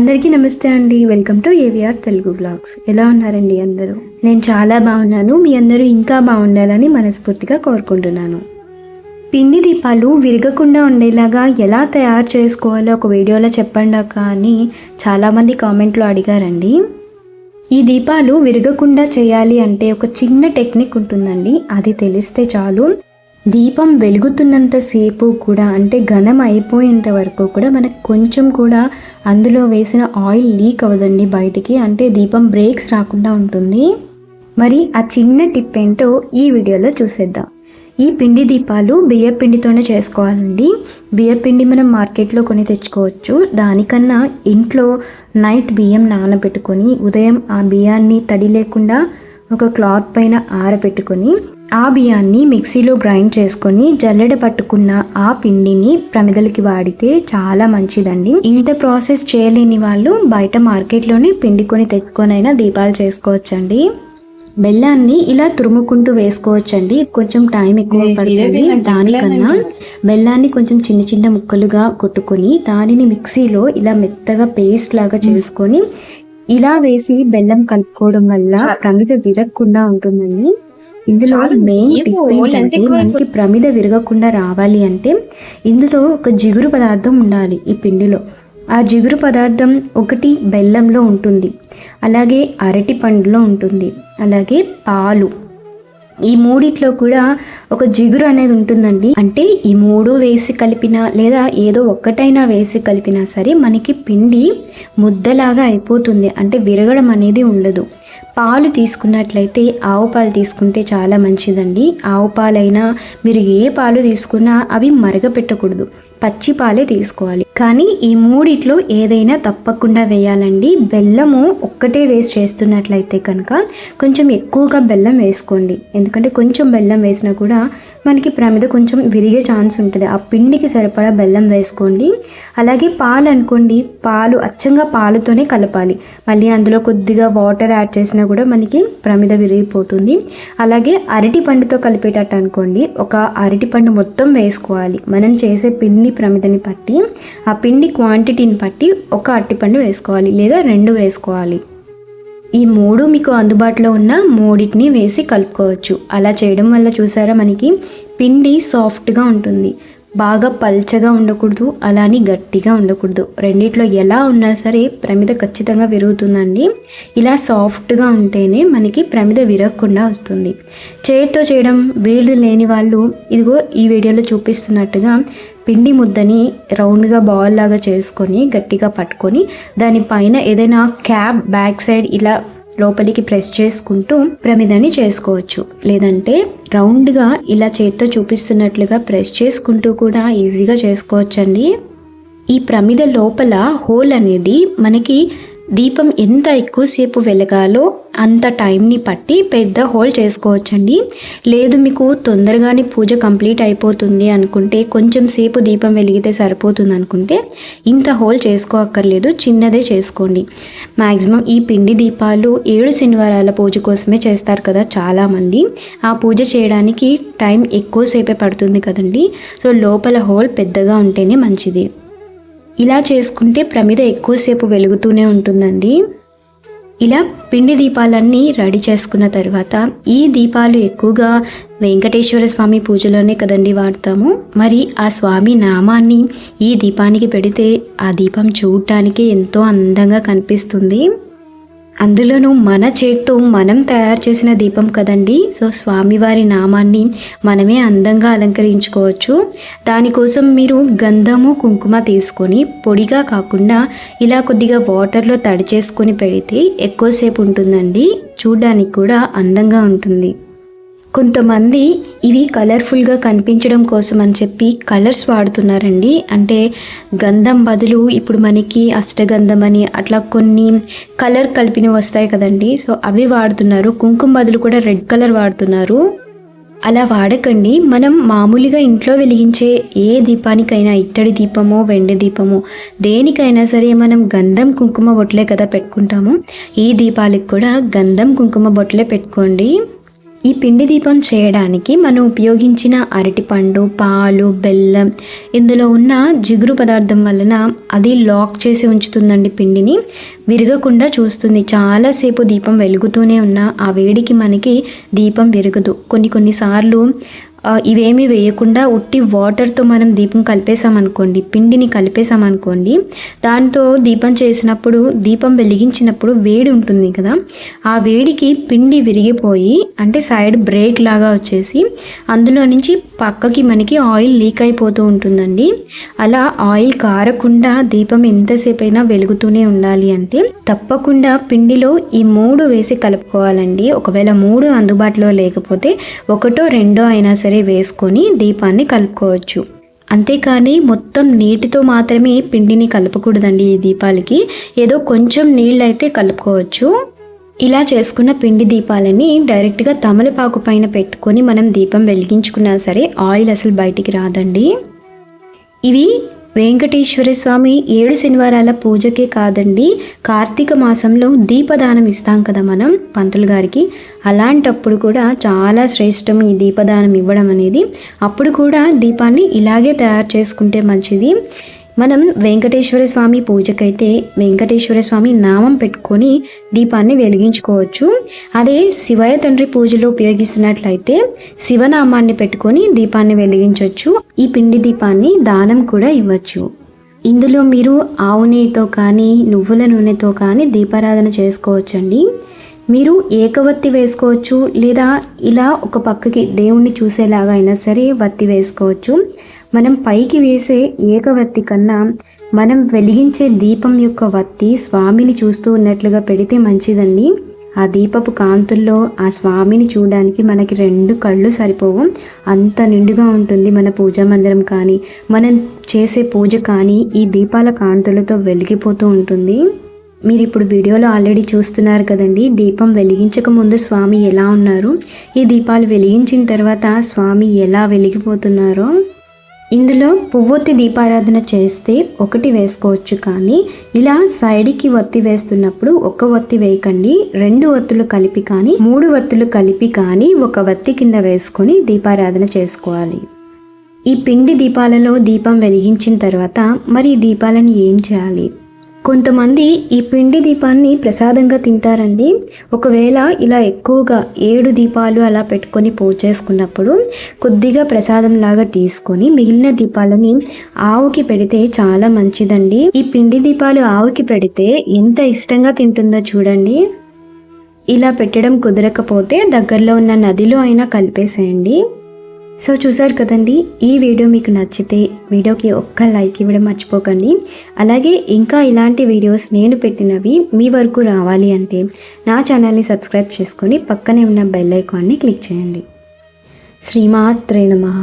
అందరికీ నమస్తే అండి. Welcome to AVR Telugu blogs. ఎలా ఉన్నారండి అందరూ? నేను చాలా బాగున్నాను. మీ అందరూ ఇంకా బాగుండాలని మనస్ఫూర్తిగా కోరుకుంటున్నాను. పిండి దీపాలు విరగకుండా ఉండేలాగా ఎలా తయారు చేసుకోవాలో ఒక వీడియోలో చెప్పండి అక్క అని చాలామంది కామెంట్లో అడిగారండి. ఈ దీపాలు విరగకుండా చేయాలి అంటే ఒక చిన్న టెక్నిక్ ఉంటుందండి. అది తెలిస్తే చాలు. దీపం వెలుగుతున్నంతసేపు కూడా అంటే ఘనం అయిపోయేంత వరకు కూడా మనకు కొంచెం కూడా అందులో వేసిన ఆయిల్ లీక్ అవ్వదండి బయటికి. అంటే దీపం బ్రేక్స్ రాకుండా ఉంటుంది. మరి ఆ చిన్న టిప్ ఏంటో ఈ వీడియోలో చూసేద్దాం. ఈ పిండి దీపాలు బియ్యపిండితోనే చేసుకోవాలండి. బియ్యపిండి మనం మార్కెట్లో కొని తెచ్చుకోవచ్చు. దానికన్నా ఇంట్లో నైట్ బియ్యం నానబెట్టుకొని ఉదయం ఆ బియ్యాన్ని తడి లేకుండా ఒక క్లాత్ పైన ఆరబెట్టుకొని ఆ బియ్యాన్ని మిక్సీలో గ్రైండ్ చేసుకొని జల్లెడ పట్టుకున్న ఆ పిండిని ప్రమిదలకి వాడితే చాలా మంచిదండి. ఇంత ప్రాసెస్ చేయలేని వాళ్ళు బయట మార్కెట్లోనే పిండి కొని తెచ్చుకొనైనా దీపాలు చేసుకోవచ్చండి. బెల్లాన్ని ఇలా తురుముకుంటూ వేసుకోవచ్చండి. కొంచెం టైం ఎక్కువ పడుతుంది. దానికన్నా బెల్లాన్ని కొంచెం చిన్న చిన్న ముక్కలుగా కొట్టుకొని దానిని మిక్సీలో ఇలా మెత్తగా పేస్ట్ లాగా చేసుకొని ఇలా వేసి బెల్లం కలుపుకోవడం వల్ల ప్రమిద విరగకుండా ఉంటుందండి. ఇందులో మెయిన్ టిప్ ఏంటంటే మనకి ప్రమిద విరగకుండా రావాలి అంటే ఇందులో ఒక జిగురు పదార్థం ఉండాలి ఈ పిండిలో. ఆ జిగురు పదార్థం ఒకటి బెల్లంలో ఉంటుంది. అలాగే అరటి పండులో ఉంటుంది. అలాగే పాలు. ఈ మూడిట్లో కూడా ఒక జిగురు అనేది ఉంటుందండి. అంటే ఈ మూడు వేసి కలిపినా లేదా ఏదో ఒక్కటైనా వేసి కలిపినా సరే మనకి పిండి ముద్దలాగా అయిపోతుంది. అంటే విరగడం అనేది ఉండదు. పాలు తీసుకున్నట్లయితే ఆవు పాలు తీసుకుంటే చాలా మంచిదండి. ఆవు పాలైనా మీరు ఏ పాలు తీసుకున్నా అవి మరగపెట్టకూడదు. పచ్చి పాలే తీసుకోవాలి. కానీ ఈ మూడిట్లో ఏదైనా తప్పకుండా వేయాలండి. బెల్లము ఒక్కటే వేస్ట్ చేస్తున్నట్లయితే కనుక కొంచెం ఎక్కువగా బెల్లం వేసుకోండి. ఎందుకంటే కొంచెం బెల్లం వేసినా కూడా మనకి ప్రమిద కొంచెం విరిగే ఛాన్స్ ఉంటుంది. ఆ పిండికి సరిపడా బెల్లం వేసుకోండి. అలాగే పాలు అనుకోండి. పాలు అచ్చంగా పాలుతోనే కలపాలి. మళ్ళీ అందులో కొద్దిగా వాటర్ యాడ్ చేసినా కూడా మనకి ప్రమిద విరిగిపోతుంది. అలాగే అరటి పండుతో కలిపేటట్టు అనుకోండి. ఒక అరటి పండు మొత్తం వేసుకోవాలి. మనం చేసే పిండి ప్రమిదని పట్టి ఆ పిండి క్వాంటిటీని బట్టి ఒక అరటిపండు వేసుకోవాలి లేదా రెండు వేసుకోవాలి. ఈ మూడు మీకు అందుబాటులో ఉన్న మూడింటిని వేసి కలుపుకోవచ్చు. అలా చేయడం వల్ల చూసారా మనకి పిండి సాఫ్ట్గా ఉంటుంది. బాగా పల్చగా ఉండకూడదు అలాని గట్టిగా ఉండకూడదు. రెండిట్లో ఎలా ఉన్నా సరే ప్రమిద ఖచ్చితంగా విరుగుతుందండి. ఇలా సాఫ్ట్గా ఉంటేనే మనకి ప్రమిద విరగకుండా వస్తుంది. చేతితో చేయడం వీలు లేని వాళ్ళు ఇదిగో ఈ వీడియోలో చూపిస్తున్నట్టుగా పిండి ముద్దని రౌండ్గా బాల్ లాగా చేసుకొని గట్టిగా పట్టుకొని దానిపైన ఏదైనా క్యాబ్ బ్యాక్ సైడ్ ఇలా లోపలికి ప్రెస్ చేసుకుంటూ ప్రమిదని చేసుకోవచ్చు. లేదంటే రౌండ్గా ఇలా చేతితో చూపిస్తున్నట్లుగా ప్రెస్ చేసుకుంటూ కూడా ఈజీగా చేసుకోవచ్చండి. ఈ ప్రమిద లోపల హోల్ అనేది మనకి దీపం ఎంత ఎక్కువసేపు వెలగాలో అంత టైంని పట్టి పెద్ద హోల్ చేసుకోవచ్చండి. లేదు మీకు తొందరగానే పూజ కంప్లీట్ అయిపోతుంది అనుకుంటే కొంచెం సేపు దీపం వెలిగితే సరిపోతుంది అనుకుంటే ఇంత హోల్ చేసుకోక్కర్లేదు చిన్నదే చేసుకోండి. మ్యాక్సిమం ఈ పిండి దీపాలు ఏడు శనివారాల పూజ కోసమే చేస్తారు కదా చాలామంది. ఆ పూజ చేయడానికి టైం ఎక్కువసేపే పడుతుంది కదండి. సో లోపల హోల్ పెద్దగా ఉంటేనే మంచిది. ఇలా చేసుకుంటే ప్రమిద ఎక్కువసేపు వెలుగుతూనే ఉంటుందండి. ఇలా పిండి దీపాలన్నీ రెడీ చేసుకున్న తర్వాత ఈ దీపాలు ఎక్కువగా వెంకటేశ్వర స్వామి పూజలోనే కదండి వాడతాము. మరి ఆ స్వామి నామాన్ని ఈ దీపానికి పెడితే ఆ దీపం చూడటానికి ఎంతో అందంగా కనిపిస్తుంది. అందులోనూ మన చేత్తో మనం తయారు చేసిన దీపం కదండి. సో స్వామివారి నామాన్ని మనమే అందంగా అలంకరించుకోవచ్చు. దానికోసం మీరు గంధము కుంకుమ తీసుకొని పొడిగా కాకుండా ఇలా కొద్దిగా వాటర్లో తడి చేసుకొని పెడితే ఎక్కువసేపు ఉంటుందండి. చూడడానికి కూడా అందంగా ఉంటుంది. కొంతమంది ఇవి కలర్ఫుల్గా కనిపించడం కోసం అని చెప్పి కలర్స్ వాడుతున్నారండి. అంటే గంధం బదులు ఇప్పుడు మనకి అష్టగంధం అని అట్లా కొన్ని కలర్ కలిపినవి వస్తాయి కదండి. సో అవి వాడుతున్నారు. కుంకుమ బదులు కూడా రెడ్ కలర్ వాడుతున్నారు. అలా వాడకండి. మనం మామూలుగా ఇంట్లో వెలిగించే ఏ దీపానికైనా ఇత్తడి దీపమో వెండి దీపమో దేనికైనా సరే మనం గంధం కుంకుమ బొట్లే కదా పెట్టుకుంటాము. ఈ దీపాలకు కూడా గంధం కుంకుమ బొట్లే పెట్టుకోండి. ఈ పిండి దీపం చేయడానికి మనం ఉపయోగించిన అరటిపండు పాలు బెల్లం ఇందులో ఉన్న జిగురు పదార్థం వలన అది లాక్ చేసి ఉంచుతుందండి పిండిని. విరగకుండా చూస్తుంది. చాలాసేపు దీపం వెలుగుతూనే ఉన్న ఆ వేడికి మనకి దీపం విరగదు. కొన్ని కొన్నిసార్లు ఇవేమీ వేయకుండా ఉట్టి వాటర్తో మనం దీపం కలిపేసామనుకోండి పిండిని కలిపేసామనుకోండి దాంతో దీపం చేసినప్పుడు దీపం వెలిగించినప్పుడు వేడి ఉంటుంది కదా. ఆ వేడికి పిండి విరిగిపోయి అంటే సైడ్ బ్రేక్ లాగా వచ్చేసి అందులో నుంచి పక్కకి మనకి ఆయిల్ లీక్ అయిపోతూ ఉంటుందండి. అలా ఆయిల్ కారకుండా దీపం ఎంతసేపు అయినా వెలుగుతూనే ఉండాలి అంటే తప్పకుండా పిండిలో ఈ మూడు వేసి కలుపుకోవాలండి. ఒకవేళ మూడు అందుబాటులో లేకపోతే ఒకటో రెండో అయినా సరే వేసుకొని దీపాన్ని కలుపుకోవచ్చు. అంతేకాని మొత్తం నీటితో మాత్రమే పిండిని కలపకూడదండి ఈ దీపాలకి. ఏదో కొంచెం నీళ్ళు అయితే కలుపుకోవచ్చు. ఇలా చేసుకున్న పిండి దీపాలని డైరెక్ట్గా తమలపాకు పైన పెట్టుకొని మనం దీపం వెలిగించుకున్నా సరే ఆయిల్ అసలు బయటికి రాదండి. ఇవి వెంకటేశ్వర స్వామి ఏడు శనివారాల పూజకే కాదండి కార్తీక మాసంలో దీపదానం ఇస్తాం కదా మనం పంతులు గారికి. అలాంటప్పుడు కూడా చాలా శ్రేష్టం ఈ దీపదానం ఇవ్వడం అనేది. అప్పుడు కూడా దీపాన్ని ఇలాగే తయారు చేసుకుంటే మంచిది. మనం వెంకటేశ్వర స్వామి పూజకైతే వెంకటేశ్వర స్వామి నామం పెట్టుకొని దీపాన్ని వెలిగించుకోవచ్చు. అదే శివయ తండ్రి పూజలో ఉపయోగిస్తున్నట్లయితే శివనామాన్ని పెట్టుకొని దీపాన్ని వెలిగించవచ్చు ఈ పిండి దీపాన్ని దానం కూడా ఇవ్వచ్చు. ఇందులో మీరు ఆవు నెయ్యితో కానీ నువ్వుల నూనెతో కానీ దీపారాధన చేసుకోవచ్చండి. మీరు ఏకవత్తి వేసుకోవచ్చు లేదా ఇలా ఒక పక్కకి దేవుణ్ణి చూసేలాగా అయినా సరే వత్తి వేసుకోవచ్చు. మనం పైకి వేసే ఏకవత్తి కన్నా మనం వెలిగించే దీపం యొక్క వత్తి స్వామిని చూస్తూ ఉన్నట్లుగా పెడితే మంచిదండి. ఆ దీపపు కాంతుల్లో ఆ స్వామిని చూడడానికి మనకి రెండు కళ్ళు సరిపోవు. అంత నిండుగా ఉంటుంది మన పూజా మందిరం కానీ మనం చేసే పూజ కానీ ఈ దీపాల కాంతులతో వెలిగిపోతూ ఉంటుంది. మీరు ఇప్పుడు వీడియోలో ఆల్రెడీ చూస్తున్నారు కదండి దీపం వెలిగించక ముందు స్వామి ఎలా ఉన్నారు? ఈ దీపాలు వెలిగించిన తర్వాత స్వామి ఎలా వెలిగిపోతున్నారో ఇందులో పువ్వొత్తి దీపారాధన చేస్తే ఒకటి వేసుకోవచ్చు కానీ ఇలా సైడ్కి ఒత్తి వేస్తున్నప్పుడు ఒక ఒత్తి వేయకండి రెండు ఒత్తులు కలిపి కానీ మూడు ఒత్తులు కలిపి కానీ ఒక ఒత్తి కింద వేసుకొని దీపారాధన చేసుకోవాలి. ఈ పిండి దీపాలలో దీపం వెలిగించిన తర్వాత మరి ఈ దీపాలను ఏం చేయాలి? కొంతమంది ఈ పిండి దీపాన్ని ప్రసాదంగా తింటారండి. ఒకవేళ ఇలా ఎక్కువగా ఏడు దీపాలు అలా పెట్టుకొని పూజ చేసుకున్నప్పుడు కొద్దిగా ప్రసాదం లాగా తీసుకొని మిగిలిన దీపాలని ఆవుకి పెడితే చాలా మంచిదండి. ఈ పిండి దీపాలు ఆవుకి పెడితే ఎంత ఇష్టంగా తింటుందో చూడండి. ఇలా పెట్టడం కుదరకపోతే దగ్గరలో ఉన్న నదిలో అయినా కలిపేసేయండి. సో చూసారు కదండి ఈ వీడియో మీకు నచ్చితే వీడియోకి ఒక్క లైక్ ఇవ్వడం మర్చిపోకండి. అలాగే ఇంకా ఇలాంటి వీడియోస్ నేను పెట్టినవి మీ వరకు రావాలి అంటే నా ఛానల్ని సబ్స్క్రైబ్ చేసుకొని పక్కనే ఉన్న బెల్ ఐకాన్ని క్లిక్ చేయండి. శ్రీమాత్రే నమః.